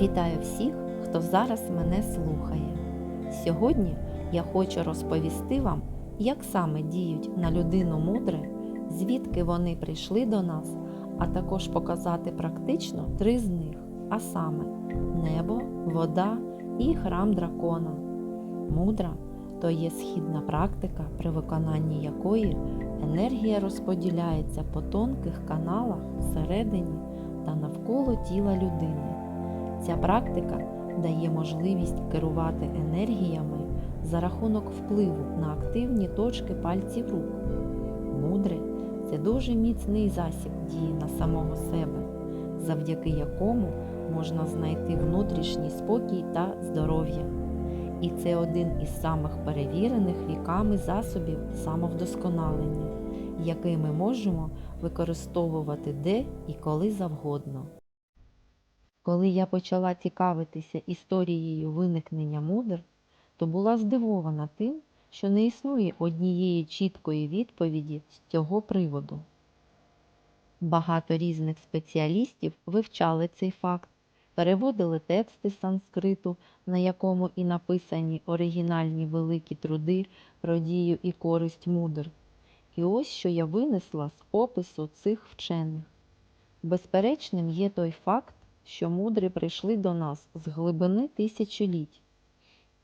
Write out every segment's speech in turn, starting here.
Вітаю всіх, хто зараз мене слухає. Сьогодні я хочу розповісти вам, як саме діють на людину мудре, звідки вони прийшли до нас, а також показати практично три з них, а саме небо, вода і храм дракона. Мудра то є східна практика, при виконанні якої енергія розподіляється по тонких каналах всередині та навколо тіла людини. Ця практика дає можливість керувати енергіями за рахунок впливу на активні точки пальців рук. Мудре це дуже міцний засіб дії на самого себе, завдяки якому можна знайти внутрішній спокій та здоров'я. І це один із самих перевірених віками засобів самовдосконалення, який ми можемо використовувати де і коли завгодно. Коли я почала цікавитися історією виникнення мудр, то була здивована тим, що не існує однієї чіткої відповіді з цього приводу. Багато різних спеціалістів вивчали цей факт, переводили тексти санскриту, на якому і написані оригінальні великі труди про дію і користь мудр. І ось що я винесла з опису цих вчених. Безперечним є той факт, що мудрі прийшли до нас з глибини тисячоліть,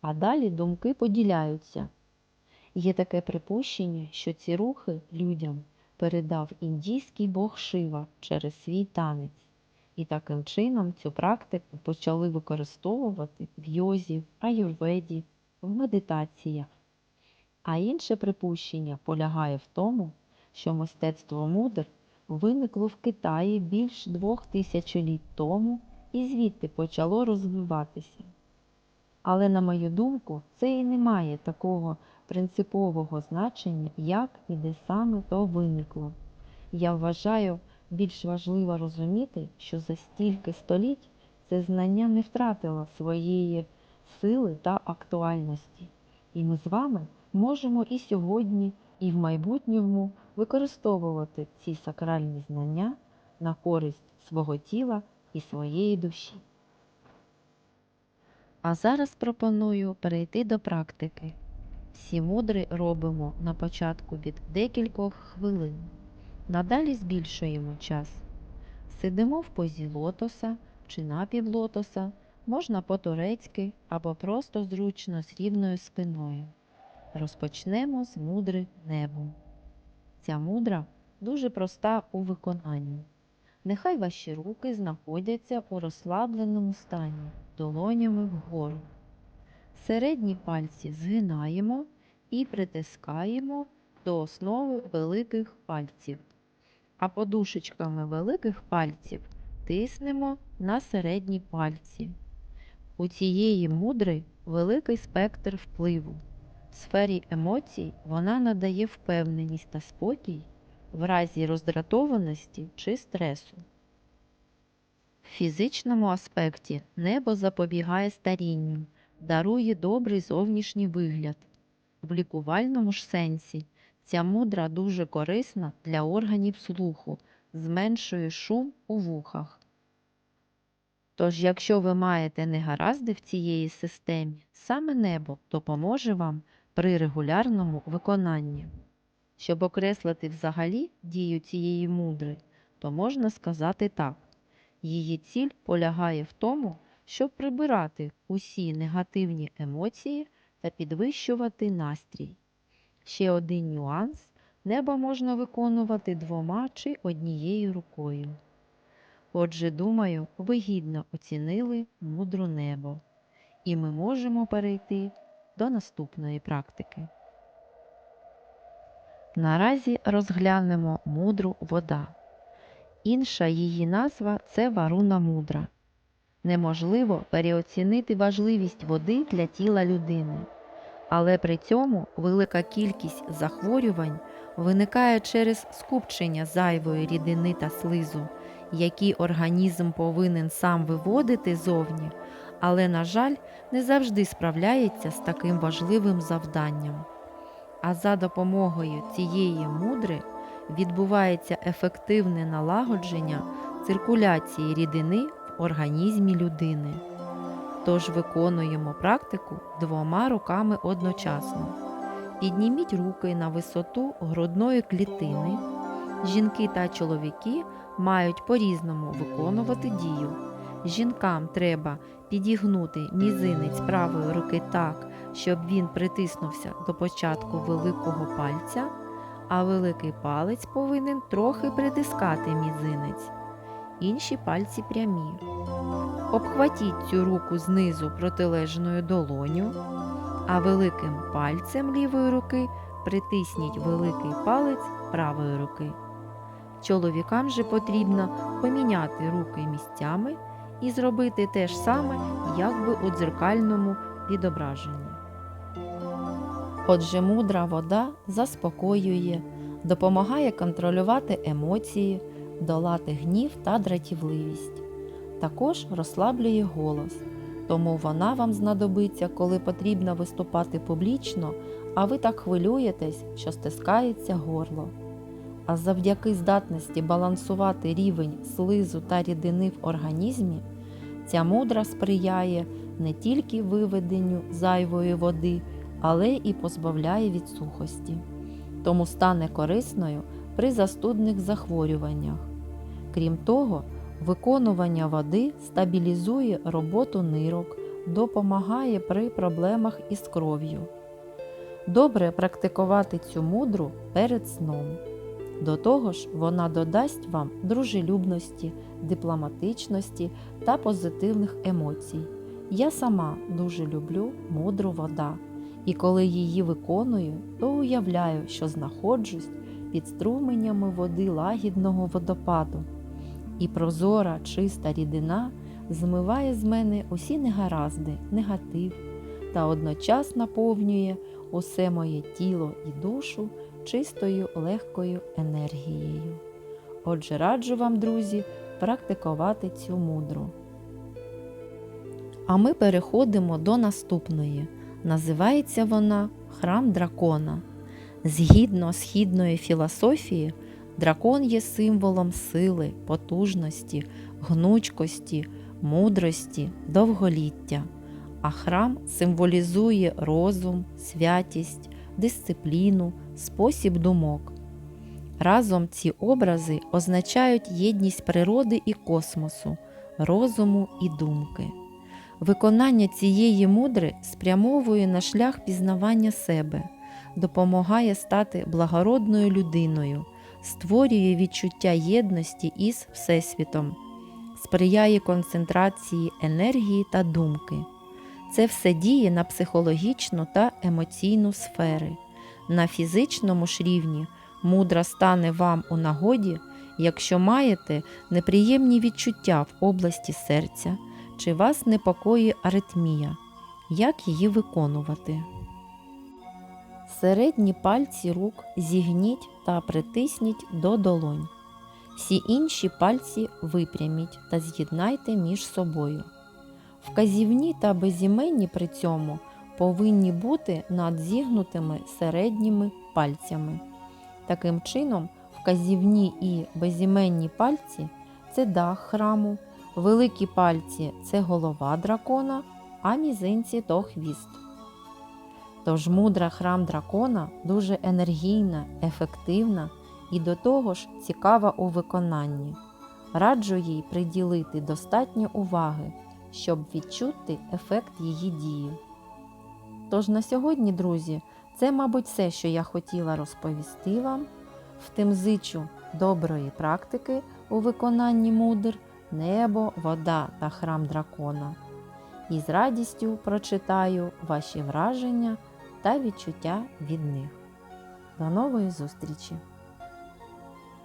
а далі думки поділяються. Є таке припущення, що ці рухи людям передав індійський бог Шива через свій танець, і таким чином цю практику почали використовувати в йозі, аюрведі, в медитаціях. А інше припущення полягає в тому, що мистецтво мудр виникло в Китаї більш двох тисячоліть тому і звідти почало розвиватися. Але, на мою думку, це і не має такого принципового значення, як і де саме то виникло. Я вважаю, більш важливо розуміти, що за стільки століть це знання не втратило своєї сили та актуальності. І ми з вами можемо і сьогодні, і в майбутньому використовувати ці сакральні знання на користь свого тіла і своєї душі. А зараз пропоную перейти до практики. Всі мудри робимо на початку від декількох хвилин. Надалі збільшуємо час. Сидимо в позі лотоса чи напівлотоса, можна по-турецьки або просто зручно з рівною спиною. Розпочнемо з мудри небом. Ця мудра дуже проста у виконанні. Нехай ваші руки знаходяться у розслабленому стані, долонями вгору. Середні пальці згинаємо і притискаємо до основи великих пальців, а подушечками великих пальців тиснемо на середні пальці. У цієї мудри великий спектр впливу. Сфері емоцій вона надає впевненість та спокій в разі роздратованості чи стресу. В фізичному аспекті небо запобігає старінню, дарує добрий зовнішній вигляд. В лікувальному ж сенсі ця мудра дуже корисна для органів слуху, зменшує шум у вухах. Тож, якщо ви маєте негаразди в цієї системі, саме небо допоможе вам при регулярному виконанні. Щоб окреслити взагалі дію цієї мудри, то можна сказати так: її ціль полягає в тому, щоб прибирати усі негативні емоції та підвищувати настрій. Ще один нюанс небо можна виконувати двома чи однією рукою. Отже, думаю, ви гідно оцінили мудру небо, і ми можемо перейти до наступної практики. Наразі розглянемо мудру вода. Інша її назва це варуна мудра. Неможливо переоцінити важливість води для тіла людини, але при цьому велика кількість захворювань виникає через скупчення зайвої рідини та слизу, які організм повинен сам виводити зовні, але, на жаль, не завжди справляється з таким важливим завданням. А за допомогою цієї мудри відбувається ефективне налагодження циркуляції рідини в організмі людини. Тож виконуємо практику двома руками одночасно. Підніміть руки на висоту грудної клітини. Жінки та чоловіки мають по-різному виконувати дію. Жінкам треба підігнути мізинець правої руки так, щоб він притиснувся до початку великого пальця, а великий палець повинен трохи притискати мізинець. Інші пальці прямі. Обхватіть цю руку знизу протилежною долоню, а великим пальцем лівої руки притисніть великий палець правої руки. Чоловікам же потрібно поміняти руки місцями і зробити те ж саме, як би у дзеркальному відображенні. Отже, мудра вода заспокоює, допомагає контролювати емоції, долати гнів та дратівливість. Також розслаблює голос, тому вона вам знадобиться, коли потрібно виступати публічно, а ви так хвилюєтесь, що стискається горло. А завдяки здатності балансувати рівень слизу та рідини в організмі, ця мудра сприяє не тільки виведенню зайвої води, але і позбавляє від сухості, тому стане корисною при застудних захворюваннях. Крім того, виконування води стабілізує роботу нирок, допомагає при проблемах із кров'ю. Добре практикувати цю мудру перед сном. До того ж, вона додасть вам дружелюбності, дипломатичності та позитивних емоцій. Я сама дуже люблю мудру вода, і коли її виконую, то уявляю, що знаходжусь під струменями води лагідного водопаду, і прозора, чиста рідина змиває з мене усі негаразди, негатив та одночасно наповнює усе моє тіло і душу чистою легкою енергією. Отже, раджу вам, друзі, практикувати цю мудру. А ми переходимо до наступної. Називається вона Храм дракона. Згідно східної філософії, дракон є символом сили, потужності, гнучкості, мудрості, довголіття, а храм символізує розум, святість, дисципліну, спосіб думок. Разом ці образи означають єдність природи і космосу, розуму і думки. Виконання цієї мудри спрямовує на шлях пізнавання себе, допомагає стати благородною людиною, створює відчуття єдності із Всесвітом, сприяє концентрації енергії та думки. Це все діє на психологічну та емоційну сфери. На фізичному ж рівні мудра стане вам у нагоді, якщо маєте неприємні відчуття в області серця, чи вас непокоїть аритмія, як її виконувати. Середні пальці рук зігніть та притисніть до долонь. Всі інші пальці випряміть та з'єднайте між собою. Вказівні та безіменні при цьому повинні бути над зігнутими середніми пальцями. Таким чином, вказівні і безіменні пальці це дах храму, великі пальці це голова дракона, а мізинці то хвіст. Тож мудра храм дракона дуже енергійна, ефективна і до того ж цікава у виконанні. Раджу їй приділити достатньо уваги, щоб відчути ефект її дії. Тож на сьогодні, друзі, це, мабуть, все, що я хотіла розповісти вам. Втим зичу доброї практики у виконанні мудр, небо, вода та храм дракона. І з радістю прочитаю ваші враження та відчуття від них. До нової зустрічі!